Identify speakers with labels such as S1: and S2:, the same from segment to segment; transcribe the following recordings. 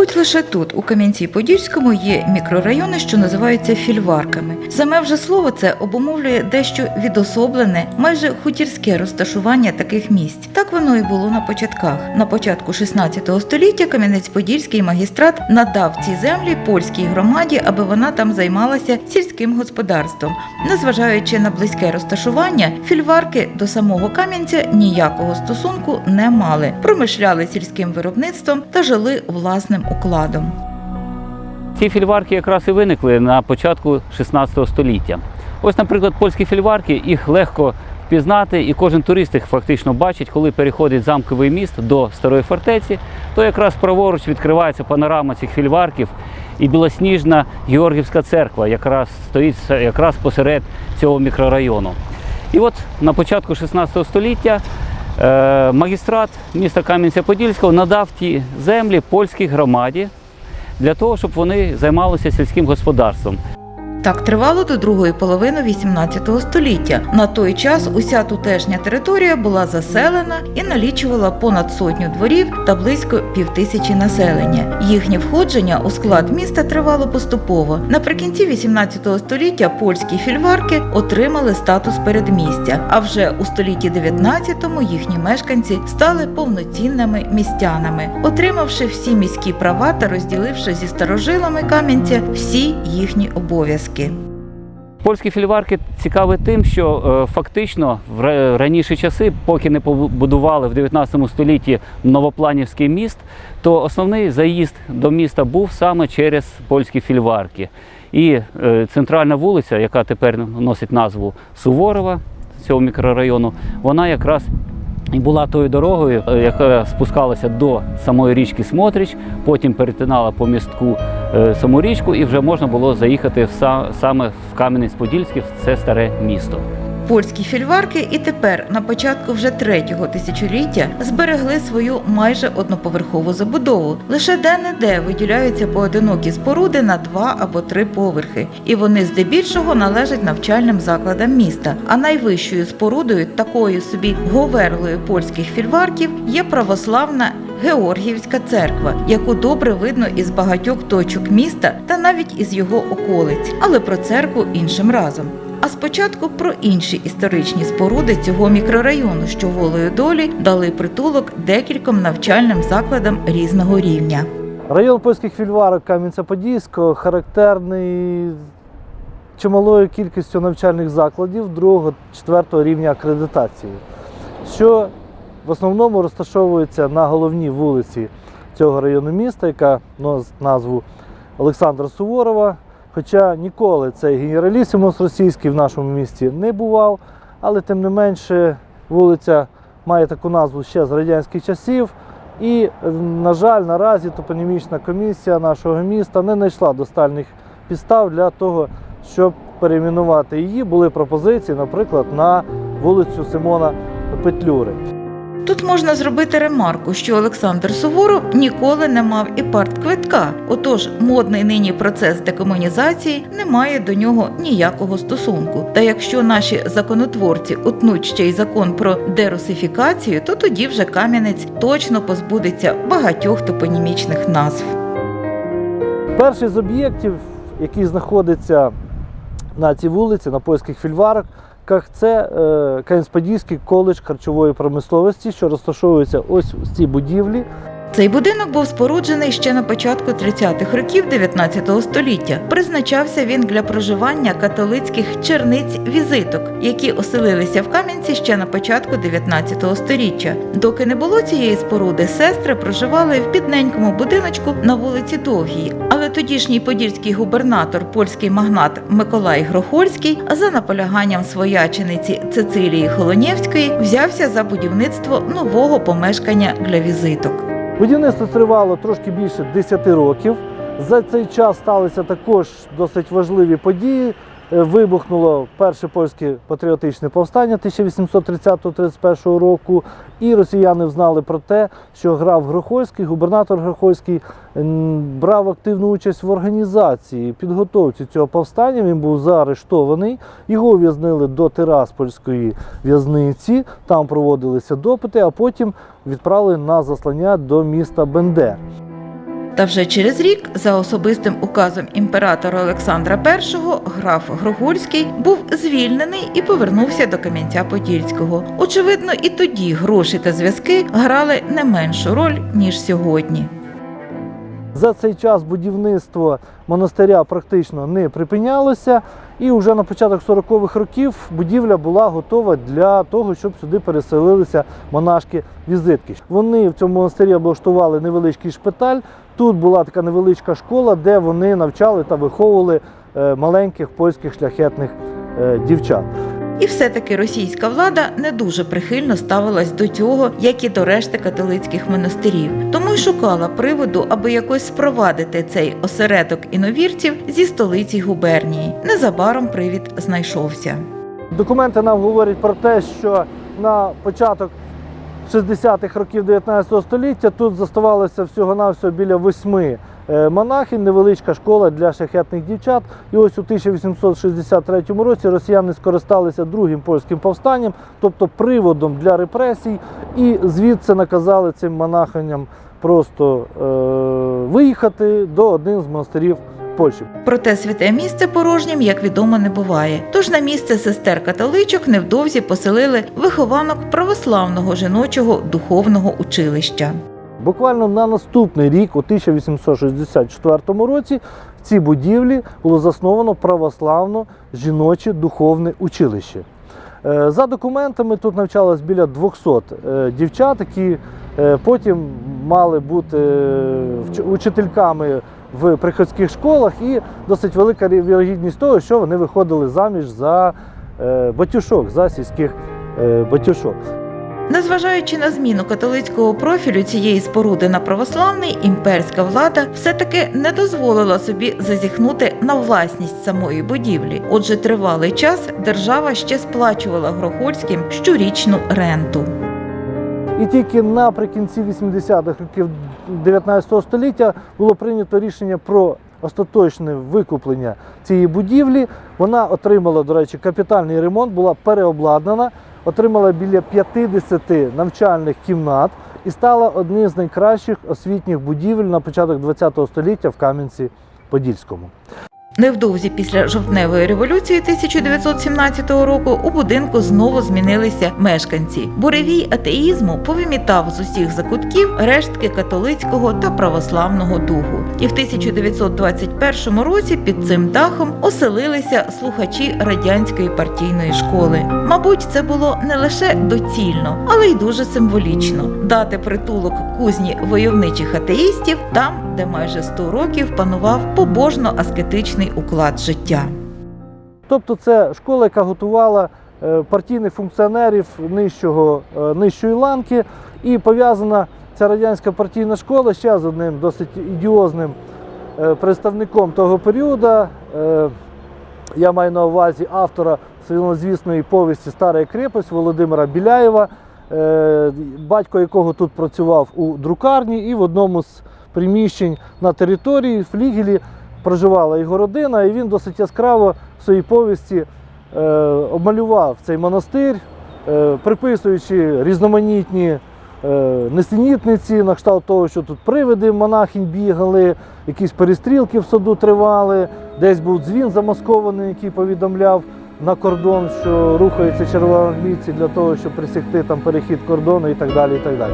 S1: Мабуть, лише тут, у Кам'янці-Подільському, є мікрорайони, що називаються фільварками. Саме вже слово це обумовлює дещо відособлене, майже хутірське розташування таких місць. Так воно і було на початках. На початку 16 століття Кам'янець-Подільський магістрат надав ці землі польській громаді, аби вона там займалася сільським господарством. Незважаючи на близьке розташування, фільварки до самого Кам'янця ніякого стосунку не мали, промишляли сільським виробництвом та жили власним укладом.
S2: Ці фільварки якраз і виникли на початку 16 століття. Ось, наприклад, польські фільварки, їх легко впізнати, і кожен турист їх фактично бачить, коли переходить замковий міст до старої фортеці, то якраз праворуч відкривається панорама цих фільварків, і білосніжна Георгівська церква якраз стоїть якраз посеред цього мікрорайону. І от на початку 16 століття магістрат міста Кам'янця-Подільського надав ті землі польській громаді для того, щоб вони займалися сільським господарством.
S1: Так тривало до другої половини 18 століття. На той час уся тутешня територія була заселена і налічувала понад сотню дворів та близько півтисячі населення. Їхнє входження у склад міста тривало поступово. Наприкінці 18 століття польські фільварки отримали статус передмістя. А вже у столітті 19-му їхні мешканці стали повноцінними містянами, отримавши всі міські права та розділивши зі старожилами Кам'янця всі їхні обов'язки.
S2: Польські фільварки цікаві тим, що е, фактично в ра- раніші часи, поки не побудували в 19 столітті новопланівський міст, то основний заїзд до міста був саме через польські фільварки. І е, центральна вулиця, яка тепер носить назву Суворова цього мікрорайону, вона якраз і була тою дорогою, е, яка спускалася до самої річки Смотрич, потім перетинала по містку е, саму річку, і вже можна було заїхати в са- саме в Кам'янець-Подільський, це старе місто.
S1: Польські фільварки і тепер, на початку вже третього тисячоліття, зберегли свою майже одноповерхову забудову. Лише де-не-де виділяються поодинокі споруди на два або три поверхи, і вони здебільшого належать навчальним закладам міста. А найвищою спорудою, такою собі говерлою польських фільварків, є православна Георгіївська церква, яку добре видно із багатьох точок міста та навіть із його околиць. Але про церкву іншим разом. А спочатку про інші історичні споруди цього мікрорайону, що волею долі дали притулок декільком навчальним закладам різного рівня.
S3: Район польських фільварок Кам'янця-Подільського характерний чималою кількістю навчальних закладів 2-4 рівня акредитації, що в основному розташовується на головній вулиці цього району міста, яка носить назву Олександра Суворова. Хоча ніколи цей генералісимус російський в нашому місті не бував, але тим не менше вулиця має таку назву ще з радянських часів. І, на жаль, наразі топонімічна комісія нашого міста не знайшла достатніх підстав для того, щоб перейменувати її. Були пропозиції, наприклад, на вулицю Симона Петлюри.
S1: Тут можна зробити ремарку, що Олександр Суворов ніколи не мав і партквитка. Отож, модний нині процес декомунізації не має до нього ніякого стосунку. Та якщо наші законотворці утнуть ще й закон про дерусифікацію, то тоді вже Кам'янець точно позбудеться багатьох топонімічних назв.
S3: Перший з об'єктів, який знаходиться на цій вулиці, на польських фільварках, це е, коледж харчової промисловості, що розташовується ось у цій будівлі.
S1: Цей будинок був споруджений ще на початку 30-х років 19 століття. Призначався він для проживання католицьких черниць-візиток, які оселилися в Кам'янці ще на початку 19 століття. Доки не було цієї споруди, сестри проживали в бідненькому будиночку на вулиці Довгій. Тодішній подільський губернатор, польський магнат Миколай Грохольський, за наполяганням своячениці Цицилії Холонєвської, взявся за будівництво нового помешкання для візиток.
S3: Будівництво тривало трошки більше 10 років. За цей час сталися також досить важливі події. Е, Вибухнуло перше польське патріотичне повстання 1830-31 року, і росіяни взнали про те, що граф Грохольський, губернатор Грохольський, брав активну участь в організації, підготовці цього повстання. Він був заарештований. Його ув'язнили до Тираспольської в'язниці. Там проводилися допити, а потім відправили на заслання до міста Бендер.
S1: Та вже через рік, за особистим указом імператора Олександра І, граф Грогульський був звільнений і повернувся до Кам'янця-Подільського. Очевидно, і тоді гроші та зв'язки грали не меншу роль ніж сьогодні.
S3: За цей час будівництво монастиря практично не припинялося, і вже на початок 40-х років будівля була готова для того, щоб сюди переселилися монашки-візитки. Вони в цьому монастирі облаштували невеличкий шпиталь. Тут була така невеличка школа, де вони навчали та виховували е, маленьких польських шляхетних е, дівчат.
S1: І все-таки російська влада не дуже прихильно ставилась до цього, як і до решти католицьких монастирів, тому й шукала приводу, аби якось спровадити цей осередок іновірців зі столиці губернії. Незабаром привід знайшовся.
S3: Документи нам говорять про те, що на початок 60-х років 19 століття тут заставалося всього-навсього біля восьми монахинь, невеличка школа для шахетних дівчат. І ось у 1863 році росіяни скористалися другим польським повстанням, тобто приводом для репресій, і звідси наказали цим монахиням просто е, виїхати до одних з монастирів Польщі.
S1: Проте святе місце порожнім, як відомо, не буває. Тож на місце сестер католичок невдовзі поселили вихованок православного жіночого духовного училища.
S3: Буквально на наступний рік, у 1864 році, в цій будівлі було засновано православно жіноче духовне училище. Е, За документами тут навчалось біля 200 е, дівчат, які е, потім мали бути учительками в приходських школах, і досить велика вірогідність того, що вони виходили заміж за батюшок, за сільських батюшок.
S1: Незважаючи на зміну католицького профілю цієї споруди на православний, імперська влада все-таки не дозволила собі зазіхнути на власність самої будівлі. Отже, тривалий час держава ще сплачувала Грохольським щорічну ренту.
S3: І тільки наприкінці 80-х років 19 століття було прийнято рішення про остаточне викуплення цієї будівлі. Вона отримала, до речі, капітальний ремонт, була переобладнана, отримала біля 50 навчальних кімнат і стала одним з найкращих освітніх будівель на початок ХХ століття в Кам'янці-Подільському.
S1: Невдовзі після жовтневої революції 1917 року у будинку знову змінилися мешканці. Буревій атеїзму повимітав з усіх закутків рештки католицького та православного духу. І в 1921 році під цим дахом оселилися слухачі радянської партійної школи. Мабуть, це було не лише доцільно, але й дуже символічно дати притулок кузні войовничих атеїстів там, де майже 100 років панував побожно-аскетичний уклад життя.
S3: Тобто це школа, яка готувала е, партійних функціонерів нижчого, е, нижчої ланки, і пов'язана ця радянська партійна школа ще з одним досить ідіозним е, представником того періоду. Я маю на увазі автора славнозвісної повісті Стара крепость Володимира Біляєва, батько якого тут працював у друкарні, і в одному з приміщень на території флігелі проживала його родина, і він досить яскраво в своїй повісті е, обмалював цей монастир, е, приписуючи різноманітні е, несенітниці на кшталт того, що тут привиди монахинь бігали, якісь перестрілки в саду тривали, десь був дзвін замаскований, який повідомляв на кордон, що рухаються червоноармійці для того, щоб присягти там перехід кордону і так далі. І так далі.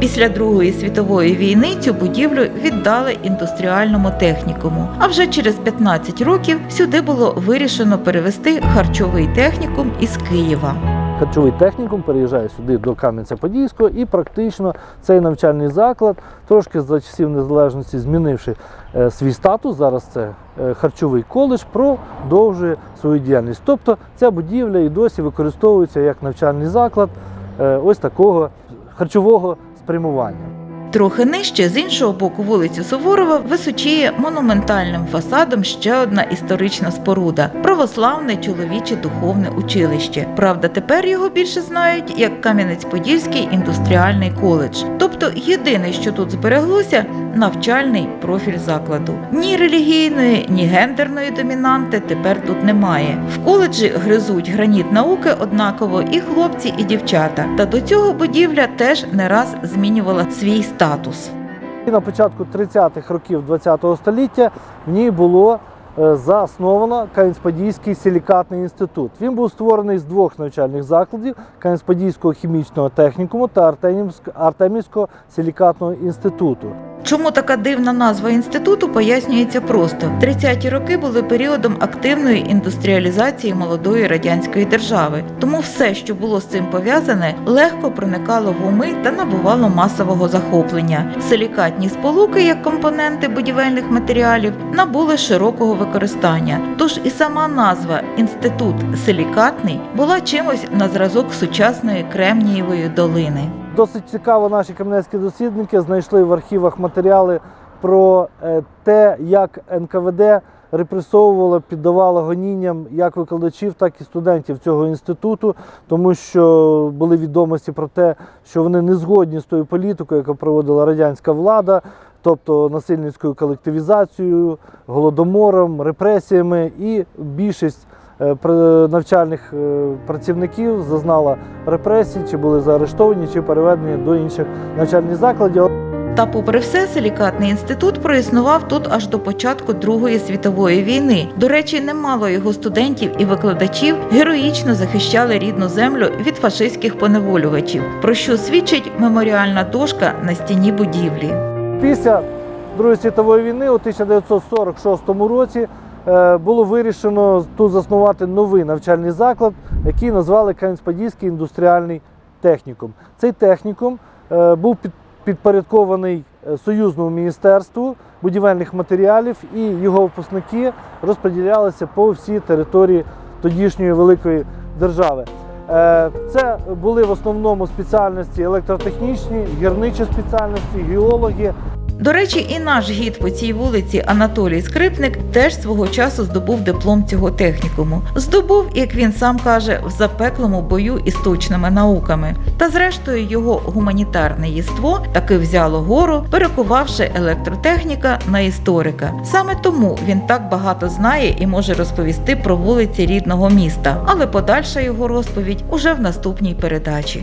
S1: Після Другої світової війни цю будівлю віддали індустріальному технікуму. А вже через 15 років сюди було вирішено перевести харчовий технікум із Києва.
S3: харчовий технікум переїжджає сюди до Кам'янця-Подільського і практично цей навчальний заклад, трошки за часів незалежності змінивши е, свій статус, зараз це е, харчовий коледж, продовжує свою діяльність. Тобто ця будівля і досі використовується як навчальний заклад е, ось такого харчового спрямування.
S1: Трохи нижче, з іншого боку вулиці Суворова, височіє монументальним фасадом ще одна історична споруда православне чоловіче духовне училище. Правда, тепер його більше знають як Кам'янець-Подільський індустріальний коледж. Тобто єдине, що тут збереглося, навчальний профіль закладу. Ні релігійної, ні гендерної домінанти тепер тут немає. В коледжі гризуть граніт науки однаково і хлопці, і дівчата. Та до цього будівля теж не раз змінювала свій статус.
S3: І на початку 30-х років ХХ століття в ній було е, засновано Кам'янець-Подільський силікатний інститут. Він був створений з двох навчальних закладів Кам'янець-Подільського хімічного технікуму та Артемівськ- Артемівського силікатного інституту.
S1: Чому така дивна назва інституту пояснюється просто. 30-ті роки були періодом активної індустріалізації молодої радянської держави. Тому все, що було з цим пов'язане, легко проникало в уми та набувало масового захоплення. Силікатні сполуки, як компоненти будівельних матеріалів, набули широкого використання. Тож і сама назва інститут силікатний була чимось на зразок сучасної Кремнієвої долини.
S3: Досить цікаво, наші кам'янецькі дослідники знайшли в архівах матеріали про е, те, як НКВД репресовувало, піддавало гонінням як викладачів, так і студентів цього інституту, тому що були відомості про те, що вони не згодні з тою політикою, яку проводила радянська влада, тобто насильницькою колективізацією, голодомором, репресіями, і більшість навчальних е, працівників зазнала репресій, чи були заарештовані, чи переведені до інших навчальних закладів.
S1: Та, попри все, силікатний інститут проіснував тут аж до початку Другої світової війни. До речі, немало його студентів і викладачів героїчно захищали рідну землю від фашистських поневолювачів, про що свідчить меморіальна дошка на стіні будівлі.
S3: Після Другої світової війни у 1946 році е, було вирішено тут заснувати новий навчальний заклад, який назвали Кам'янець-Подільський індустріальний технікум. Цей технікум е, був під- підпорядкований е, Союзному міністерству будівельних матеріалів, і його випускники розподілялися по всій території тодішньої великої держави. Е, Це були в основному спеціальності електротехнічні, гірничі спеціальності, геологи,
S1: До речі, і наш гід по цій вулиці Анатолій Скрипник теж свого часу здобув диплом цього технікуму. Здобув, як він сам каже, в запеклому бою із точними науками. Та зрештою його гуманітарне єство таки взяло гору, перекувавши електротехніка на історика. Саме тому він так багато знає і може розповісти про вулиці рідного міста. Але подальша його розповідь уже в наступній передачі.